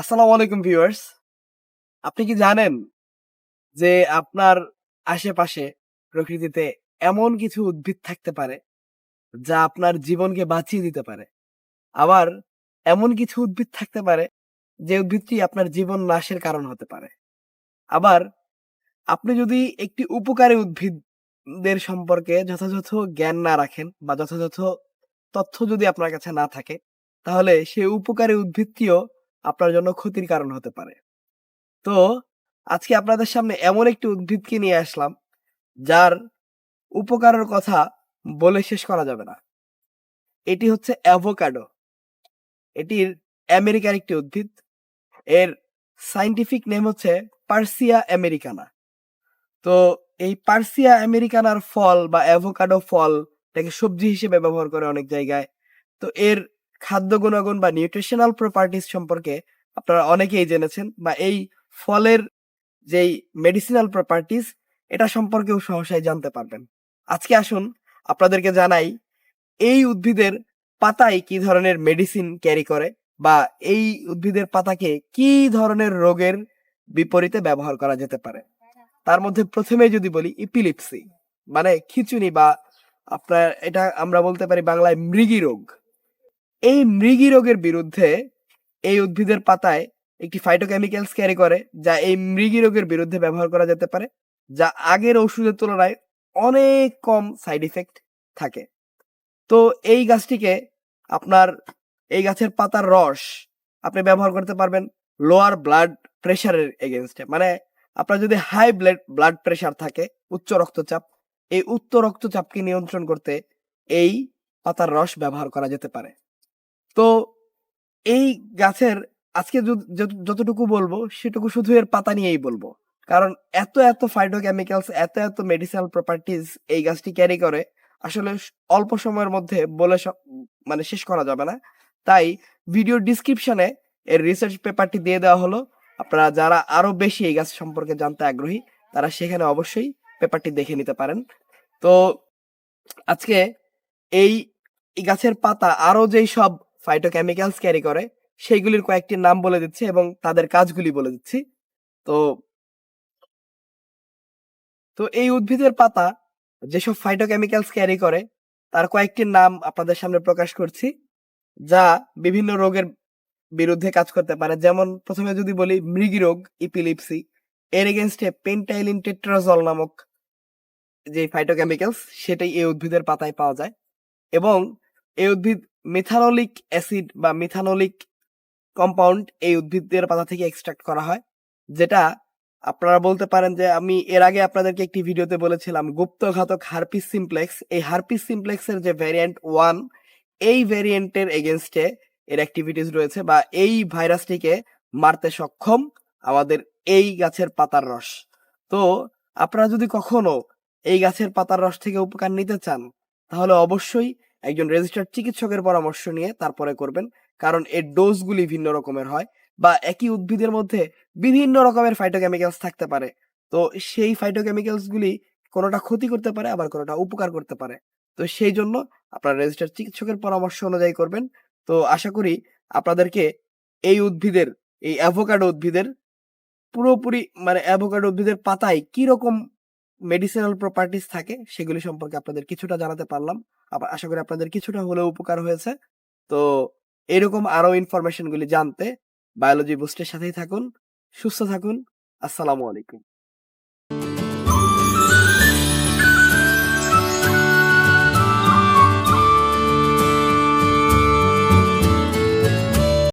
আসসালামু আলাইকুম ভিউয়ার্স। আপনি কি জানেন যে আপনার আশেপাশে প্রকৃতিতে এমন কিছু উদ্ভিদ থাকতে পারে যা আপনার জীবনকে বাঁচিয়ে দিতে পারে? আবার এমন কিছু উদ্ভিদ থাকতে পারে যে উদ্ভিদটি আপনার জীবন নাশের কারণ হতে পারে। আবার আপনি যদি একটি উপকারী উদ্ভিদদের সম্পর্কে যথাযথ জ্ঞান না রাখেন বা যথাযথ তথ্য যদি আপনার কাছে না থাকে, তাহলে সেই উপকারী উদ্ভিদটিও আপনার জন্য ক্ষতির কারণ হতে পারে। তো, আজকে আপনাদের সামনে এমন একটি উদ্ভিদকে নিয়ে আসলাম, যার উপকারের কথা বলে শেষ করা যাবে না। এটি হচ্ছে অ্যাভোকাডো। এটির আমেরিকার একটি উদ্ভিদ। এর সাইন্টিফিক নেম হচ্ছে পার্সিয়া আমেরিকানা। তো, এই পার্সিয়া আমেরিকানার ফল বা অ্যাভোকাডো ফল এটাকে সবজি হিসেবে ব্যবহার করে অনেক জায়গায়। তো, এর খাদ্য গুণাগুণ বা নিউট্রিশনাল প্রপার্টিস সম্পর্কে আপনারা অনেকেই জেনেছেন বা এই ফলের যেই মেডিসিনাল প্রপার্টিস এটা সম্পর্কেও সহসায় জানতে পারবেন। আজকে আসুন, আপনাদেরকে জানাই এই উদ্ভিদের পাতায় কি ধরনের মেডিসিন ক্যারি করে বা এই উদ্ভিদের পাতাকে কি ধরনের রোগের বিপরীতে ব্যবহার করা যেতে পারে। তার মধ্যে প্রথমে যদি বলি ইপিলিপসি মানে খিচুনি বা আপনার, এটা আমরা বলতে পারি বাংলায় মৃগী রোগ। এই মৃগী রোগের বিরুদ্ধে এই উদ্ভিদের পাতায় একটি ফাইটোকেমিক্যালস ক্যারি করে, যা এই মৃগী রোগের বিরুদ্ধে ব্যবহার করা যেতে পারে, যা আগের ওষুধের তুলনায় অনেক কম সাইড ইফেক্ট থাকে। তো এই গাছটিকে আপনার, এই গাছের পাতার রস আপনি ব্যবহার করতে পারবেন লোয়ার ব্লাড প্রেশারের এগেনস্টে মানে আপনার যদি হাই ব্লাড ব্লাড প্রেশার থাকে, উচ্চ রক্তচাপ, এই উচ্চ রক্তচাপকে নিয়ন্ত্রণ করতে এই পাতার রস ব্যবহার করা যেতে পারে। তো এই গাছের আজকে যত- যত- যতটুকু বলব, সেটুকু শুধু এর পাতা নিয়েই বলব। কারণ এত এত ফাইটোকেমিক্যালস এত এত মেডিসিনাল প্রপার্টিজ এই গাছটি ক্যারি করে, আসলে অল্প সময়ের মধ্যে বলে মানে শেষ করা যাবে না। তাই ভিডিও ডিসক্রিপশনে এর রিসার্চ পেপারটি দিয়ে দেওয়া হলো। আপনারা যারা আরও বেশি এই গাছ সম্পর্কে জানতে আগ্রহী, তারা সেখানে অবশ্যই পেপারটি দেখে নিতে পারেন। তো আজকে এই গাছের পাতা, আরও যেই সব ফাইটোকেমিক্যালস ক্যারি করে, সেইগুলির কয়েকটি নাম বলে দিচ্ছি এবং তাদের কাজগুলি বলে দিচ্ছি। তো তো এই উদ্ভিদের পাতা যেসব ফাইটোকেমিক্যালস ক্যারি করে, তার কয়েকটি নাম আপনাদের সামনে প্রকাশ করছি, যা বিভিন্ন রোগের বিরুদ্ধে কাজ করতে পারে। যেমন প্রথমে যদি বলি মৃগী রোগ ইপিলিপসি এর এগেনস্টে পেন্টাইলিন টেট্রাজল নামক যে ফাইটোকেমিক্যালস সেটাই এই উদ্ভিদের পাতায় পাওয়া যায় এবং এই উদ্ভিদ মিথানোলিক অ্যাসিড বা মিথানোলিক কম্পাউন্ড এই উদ্ভিদের পাতা থেকে এক্সট্রাক্ট করা হয়, যেটা আপনারা বলতে পারেন যে আমি এর আগে আপনাদেরকে একটি ভিডিওতে বলেছিলাম, গুপ্তঘাতক হারপিস সিমপ্লেক্স। এই হারপিস সিমপ্লেক্সের যে ভ্যারিয়েন্ট ওয়ান এই ভ্যারিয়েন্টের এগেনস্টে এর অ্যাক্টিভিটিস রয়েছে বা এই ভাইরাসটিকে মারতে সক্ষম আমাদের এই গাছের পাতার রস। তো আপনারা যদি কখনো এই গাছের পাতার রস থেকে উপকার নিতে চান, তাহলে অবশ্যই একজন রেজিস্টার্ড চিকিৎসকের পরামর্শ নিয়ে তারপরে করবেন। কারণ এর ডোজগুলি ভিন্ন রকমের হয় বা একই উদ্ভিদের মধ্যে বিভিন্ন রকমের ফাইটোকেমিক্যালস থাকতে পারে। তো সেই ফাইটোকেমিক্যালস গুলি কোনোটা ক্ষতি করতে পারে, আবার কোনোটা উপকার করতে পারে। তো সেই জন্য আপনারা রেজিস্টার চিকিৎসকের পরামর্শ অনুযায়ী করবেন। তো আশা করি আপনাদেরকে এই উদ্ভিদের, এই অ্যাভোকাডো উদ্ভিদের পুরোপুরি মানে অ্যাভোকাডো উদ্ভিদের পাতায় কি রকম মেডিসিনাল প্রপার্টিস থাকে সেগুলি সম্পর্কে আপনাদের কিছুটা জানাতে পারলাম। আশা করি আপনাদের কিছুটা হলেও উপকার হয়েছে। তো এরকম আরও ইনফরমেশনগুলি জানতে বায়োলজি বুস্টের সাথেই থাকুন, সুস্থ থাকুন, আসসালামু আলাইকুম।